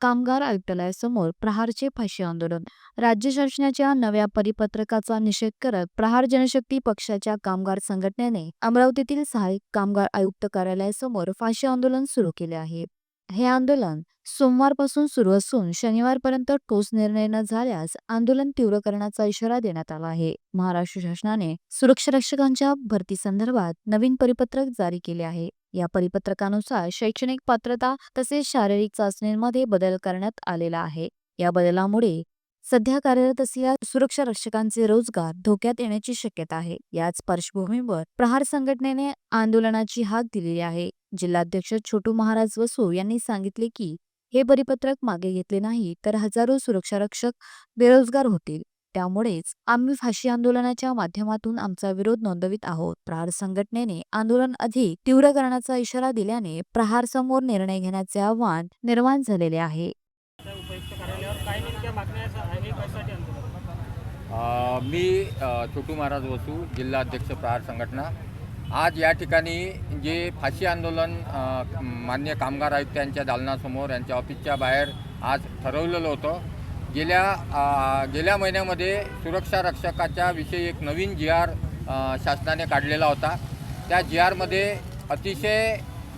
कामगार आयुक्तालयासमोर प्रहारचे फाशी आंदोलन. राज्य शासनाच्या नव्या परिपत्रकाचा निषेध करत प्रहार जनशक्ती पक्षाच्या कामगार संघटनेने अमरावतीतील सहाय्यक कामगार आयुक्त कार्यालयासमोर फाशी आंदोलन सुरू केले आहे. हे आंदोलन सोमवारपासून सुरू असून शनिवारपर्यंत ठोस निर्णय न झाल्यास आंदोलन तीव्र करण्याचा इशारा देण्यात आला आहे. महाराष्ट्र शासनाने सुरक्षा रक्षकांच्या भरती संदर्भात नवीन परिपत्रक जारी केले आहे. या परिपत्रकानुसार शैक्षणिक पात्रता तसेच शारीरिक चाचणींमध्ये बदल करण्यात आलेला आहे. या बदलामुळे सध्या कार्यरत असलेल्या सुरक्षा रक्षकांचे रोजगार धोक्यात येण्याची शक्यता आहे. याच पार्श्वभूमीवर प्रहार संघटनेने आंदोलनाची हाक दिलेली आहे. जिल्हाध्यक्ष छोटू महाराज वसू यांनी सांगितले की हे परिपत्रक मागे घेतले नाही तर हजारो सुरक्षा रक्षक बेरोजगार होतील. त्यामुळेच आम्ही फाशी आंदोलनाच्या माध्यमातून आमचा विरोध नोंदवित आहोत. प्रहार संघटनेने आंदोलन अधिक तीव्र करण्याचा इशारा दिल्याने प्रहार समोर निर्णय घेण्याचे आव्हान निर्माण झालेले आहे. मी छोटू महाराज वसू जिल्हा अध्यक्ष प्रहार संघटना. आज या ठिकाणी जे फाशी आंदोलन मान्य कामगार आयुक्तांच्या दालनासमोर यांच्या ऑफिसच्या बाहेर आज ठरवलेलं होतं गेल्या गेल्या महिन्यामध्ये सुरक्षा रक्षकाच्या विषयी एक नवीन जी आर शासनाने काढलेला होता. त्या जी आरमध्ये अतिशय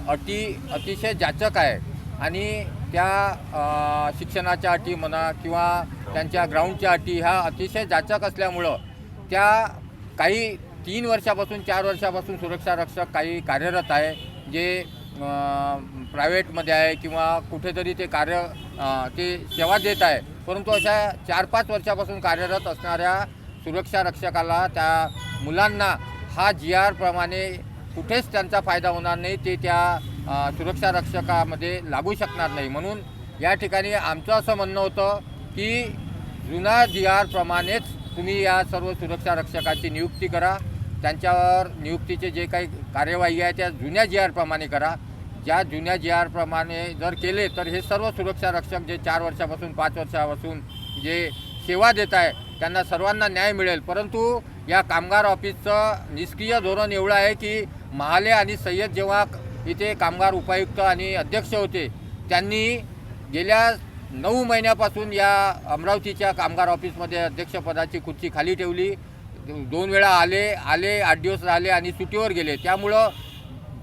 अटी अतिशय जाचक आहे आणि त्या शिक्षणाच्या अटी म्हणा किंवा त्यांच्या ग्राउंडच्या अटी ह्या अतिशय जाचक असल्यामुळं त्या काही तीन वर्षापासून चार वर्षापासून सुरक्षा रक्षक काही कार्यरत आहे जे प्रायव्हेटमध्ये आहे किंवा कुठेतरी ते कार्य ते सेवा देत आहे. परंतु अशा चार पाच वर्षापासून कार्यरत असणाऱ्या सुरक्षा रक्षकाला त्या मुलांना हा जी आरप्रमाणे कुठेच त्यांचा फायदा होणार नाही ते त्या सुरक्षा रक्षकामध्ये लागू शकणार नाही. म्हणून या ठिकाणी आमचं असं म्हणणं होतं की जुना जी आरप्रमाणेच तुम्ही या सर्व सुरक्षा रक्षकाची नियुक्ती करा. त्यांच्यावर नियुक्तीचे जे काही कार्यवाही आहे त्या जुन्या जी आरप्रमाणे करा. ज्या जुन्या जी आरप्रमाणे जर केले तर हे सर्व सुरक्षा रक्षक जे चार वर्षापासून पाच वर्षापासून जे सेवा देत आहे त्यांना सर्वांना न्याय मिळेल. परंतु या कामगार ऑफिसचं निष्क्रिय धोरण एवढं आहे की महाले आणि सय्यद जेव्हा इथे कामगार उपायुक्त आणि अध्यक्ष होते त्यांनी गेल्या नऊ महिन्यापासून या अमरावतीच्या कामगार ऑफिसमध्ये अध्यक्षपदाची खुर्ची खाली ठेवली. दोन वेळा आले आले आठ दिवस राहिले आणि सुट्टीवर गेले. त्यामुळं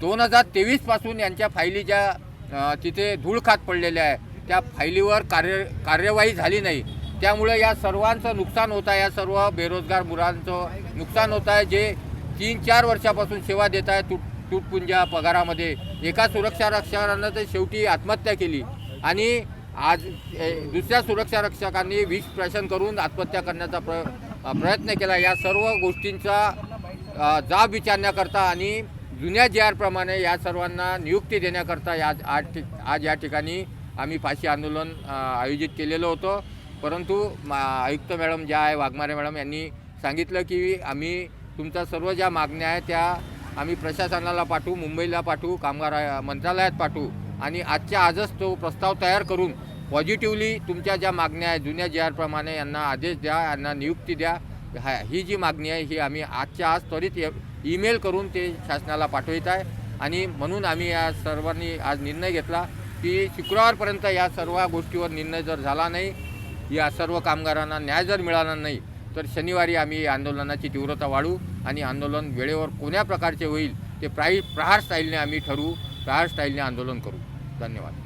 दोन हजार तेवीसपासून यांच्या फायली ज्या तिथे धूळ खात पडलेल्या आहे त्या फायलीवर कार्य कार्यवाही झाली नाही. त्यामुळे या सर्वांचं नुकसान होत आहे या सर्व बेरोजगार मुलांचं नुकसान होत आहे जे तीन चार वर्षापासून सेवा देत आहे तुट तुटपुंजा पगारामध्ये. एका सुरक्षा रक्षकानं तर शेवटी आत्महत्या केली. आणि आज दुसऱ्या सुरक्षा रक्षकांनी विष प्रशन करून आत्महत्या करण्याचा प्र प्रयत्न केला. या सर्व गोष्टींचा जाब विचारण्याकरता आणि जुन्या जी आरप्रमाणे या सर्वांना नियुक्ती देण्याकरता या आज ठिक आज या ठिकाणी आम्ही फाशी आंदोलन आयोजित केलेलं होतं. परंतु मा आयुक्त मॅडम ज्या आहे वाघमारे मॅडम यांनी सांगितलं की आम्ही तुमच्या सर्व ज्या मागण्या आहेत त्या आम्ही प्रशासनाला पाठवू मुंबईला पाठवू कामगार मंत्रालयात पाठवू आणि आजच्या आजच तो प्रस्ताव तयार करून पॉझिटिव्हली तुमच्या ज्या मागण्या आहेत जुन्या जी आरप्रमाणे यांना आदेश द्या यांना नियुक्ती द्या. हा ही जी मागणी आहे ही आम्ही आजच्या आज त्वरित ईमेल करून ते शासनाला पाठवित आहे. आणि म्हणून आम्ही या सर्वांनी आज निर्णय घेतला की शुक्रवारपर्यंत या सर्व गोष्टीवर निर्णय जर झाला नाही या सर्व कामगारांना न्याय जर मिळाला नाही तर शनिवारी आम्ही आंदोलनाची तीव्रता वाढवू आणि आंदोलन वेळेवर कोण्या प्रकारचे होईल ते प्राई प्रहार स्टाईलने आम्ही ठरवू प्रहार स्टाईलने आंदोलन करू. धन्यवाद.